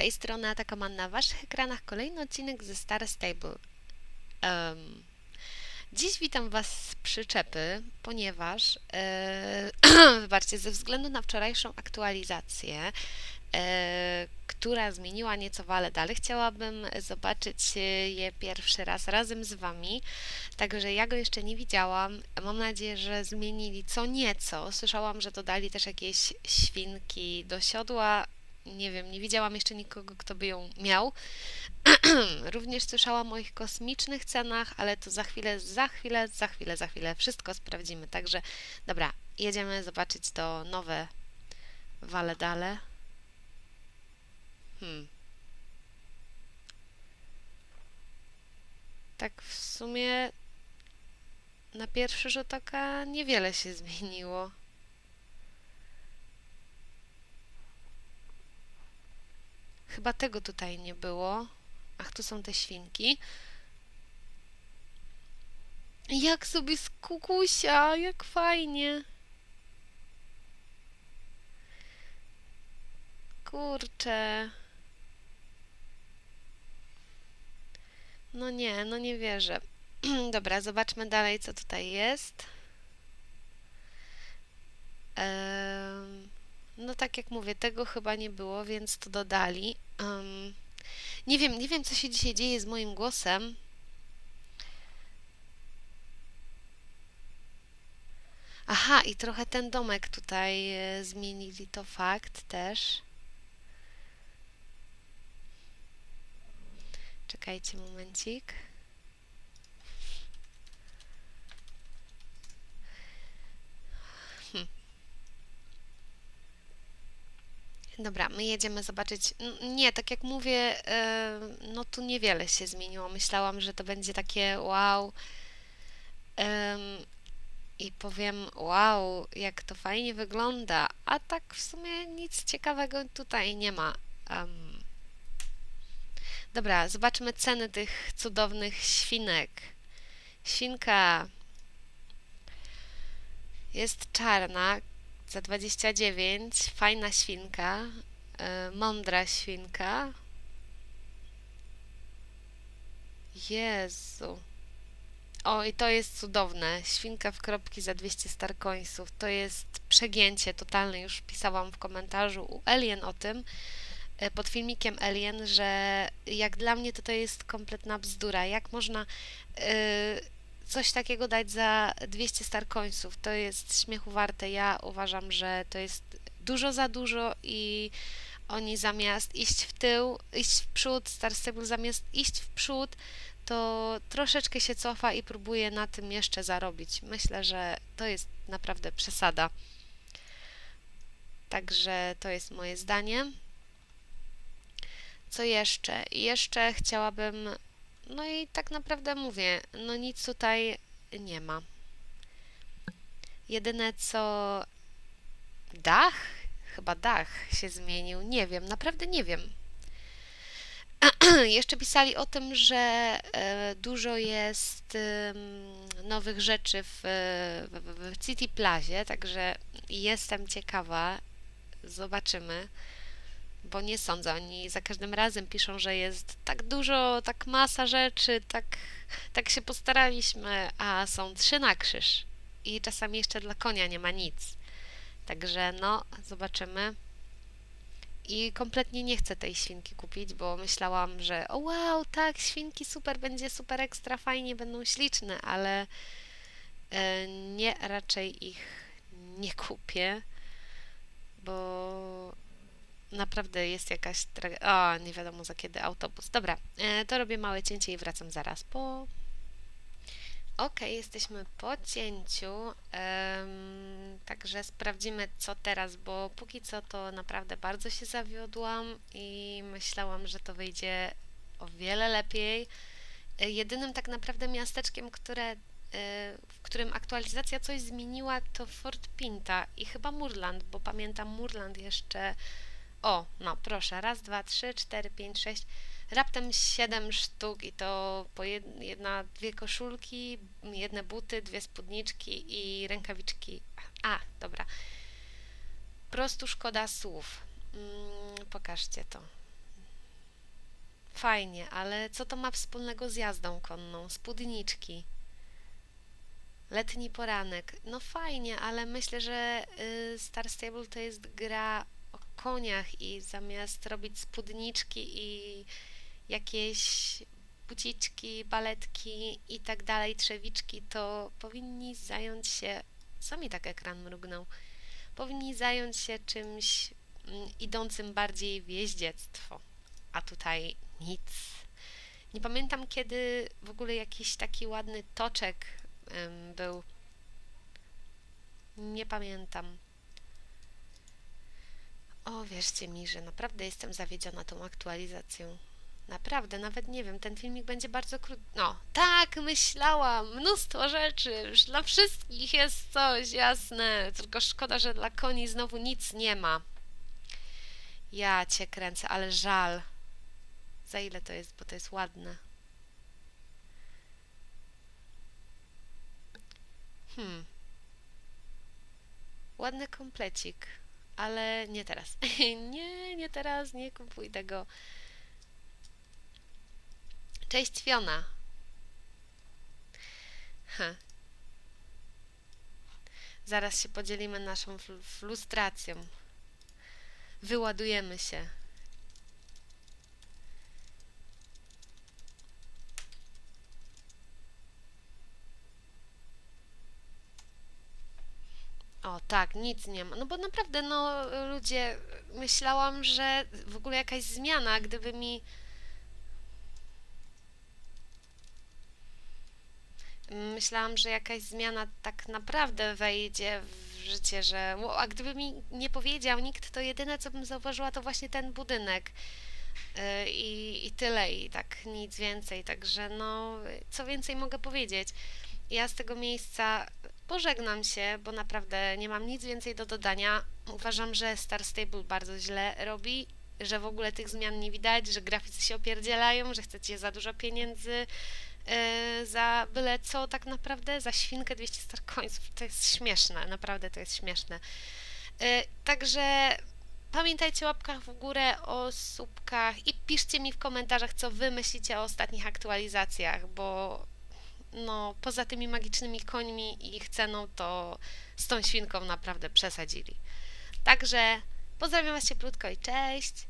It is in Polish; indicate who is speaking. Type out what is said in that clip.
Speaker 1: tej strony Atakoman na Waszych ekranach kolejny odcinek ze Star Stable. Um, dziś witam Was z przyczepy, ponieważ, e, wybaczcie, ze względu na wczorajszą aktualizację, e, która zmieniła nieco wale dalej, chciałabym zobaczyć je pierwszy raz razem z Wami. Także ja go jeszcze nie widziałam. Mam nadzieję, że zmienili co nieco. Słyszałam, że dodali też jakieś świnki do siodła nie wiem, nie widziałam jeszcze nikogo, kto by ją miał. Również słyszałam o ich kosmicznych cenach, ale to za chwilę, za chwilę, za chwilę, za chwilę wszystko sprawdzimy. Także dobra, jedziemy zobaczyć to nowe Waledale. Hmm. Tak w sumie na pierwszy rzut oka niewiele się zmieniło. Chyba tego tutaj nie było. Ach, tu są te świnki. Jak sobie z kukusia, jak fajnie. Kurczę. No nie, no nie wierzę. Dobra, zobaczmy dalej, co tutaj jest. Um, no tak jak mówię, tego chyba nie było, więc to dodali. Um, nie wiem, nie wiem, co się dzisiaj dzieje z moim głosem. Aha, i trochę ten domek tutaj e, zmienili, to fakt też. Czekajcie momencik. Dobra, my jedziemy zobaczyć. Nie, tak jak mówię, e, no tu niewiele się zmieniło. Myślałam, że to będzie takie wow. I powiem, wow, jak to fajnie wygląda. A tak w sumie nic ciekawego tutaj nie ma. Dobra, zobaczmy ceny tych cudownych świnek. Świnka jest czarna, za 29, fajna świnka, yy, mądra świnka. Jezu. O, i to jest cudowne. Świnka w kropki za 200 starkońców. To jest przegięcie totalne. Już pisałam w komentarzu u Alien o tym, e, pod filmikiem Alien, że jak dla mnie to to jest kompletna bzdura. Jak można... Yy, coś takiego dać za 200 starkońców. To jest śmiechu warte. Ja uważam, że to jest dużo za dużo i oni zamiast iść w tył, iść w przód, Star Stable zamiast iść w przód, to troszeczkę się cofa i próbuje na tym jeszcze zarobić. Myślę, że to jest naprawdę przesada. Także to jest moje zdanie. Co jeszcze? Jeszcze chciałabym no i tak naprawdę mówię, no nic tutaj nie ma. Jedyne co dach, chyba dach się zmienił, nie wiem, naprawdę nie wiem. Jeszcze pisali o tym, że e, dużo jest nowych rzeczy w, w, w City Plazie, także jestem ciekawa, zobaczymy bo nie sądzę. Oni za każdym razem piszą, że jest tak dużo, tak masa rzeczy, tak, tak się postaraliśmy, a są trzy na krzyż. I czasami jeszcze dla konia nie ma nic. Także no, zobaczymy. I kompletnie nie chcę tej świnki kupić, bo myślałam, że o wow, tak, świnki super, będzie super ekstra fajnie, będą śliczne, ale e, nie, raczej ich nie kupię, bo naprawdę jest jakaś O, nie wiadomo za kiedy autobus. Dobra, e, to robię małe cięcie i wracam zaraz po... Ok, jesteśmy po cięciu, um, także sprawdzimy co teraz, bo póki co to naprawdę bardzo się zawiodłam i myślałam, że to wyjdzie o wiele lepiej. E, jedynym tak naprawdę miasteczkiem, które, e, w którym aktualizacja coś zmieniła, to Fort Pinta i chyba Murland, bo pamiętam Murland jeszcze o, no proszę, raz, dwa, trzy, cztery, pięć, sześć, raptem siedem sztuk i to po jedna, dwie koszulki, jedne buty, dwie spódniczki i rękawiczki. A, dobra. Prostu szkoda słów. Mm, pokażcie to. Fajnie, ale co to ma wspólnego z jazdą konną? Spódniczki. Letni poranek. No fajnie, ale myślę, że y, Star Stable to jest gra koniach i zamiast robić spódniczki i jakieś buciczki, baletki i tak dalej, trzewiczki, to powinni zająć się. Co mi tak ekran mrugnął? Powinni zająć się czymś mm, idącym bardziej w jeździectwo. A tutaj nic. Nie pamiętam, kiedy w ogóle jakiś taki ładny toczek był. Nie pamiętam. O, wierzcie mi, że naprawdę jestem zawiedziona tą aktualizacją. Naprawdę, nawet nie wiem, ten filmik będzie bardzo krótki. No, tak, myślałam, mnóstwo rzeczy, już dla wszystkich jest coś, jasne. Tylko szkoda, że dla koni znowu nic nie ma. Ja cię kręcę, ale żal. Za ile to jest, bo to jest ładne. Hmm. Ładny komplecik, ale nie teraz. nie, nie teraz, nie kupuj tego. Cześć Fiona. Ha. Zaraz się podzielimy naszą fl- frustracją. Wyładujemy się. O, tak, nic nie ma. No bo naprawdę, no ludzie, myślałam, że w ogóle jakaś zmiana, gdyby mi myślałam, że jakaś zmiana tak naprawdę wejdzie w życie, że a gdyby mi nie powiedział nikt, to jedyne co bym zauważyła to właśnie ten budynek. Yy, I, I tyle, i tak nic więcej. Także no, co więcej mogę powiedzieć? Ja z tego miejsca pożegnam się, bo naprawdę nie mam nic więcej do dodania. Uważam, że Star Stable bardzo źle robi, że w ogóle tych zmian nie widać, że graficy się opierdzielają, że chcecie za dużo pieniędzy yy, za byle co tak naprawdę, za świnkę 200 star coins. To jest śmieszne, naprawdę to jest śmieszne. Yy, także pamiętajcie o łapkach w górę, o słupkach i piszcie mi w komentarzach, co wy myślicie o ostatnich aktualizacjach, bo no, poza tymi magicznymi końmi i ich ceną, to z tą świnką naprawdę przesadzili. Także pozdrawiam Was cieplutko i cześć!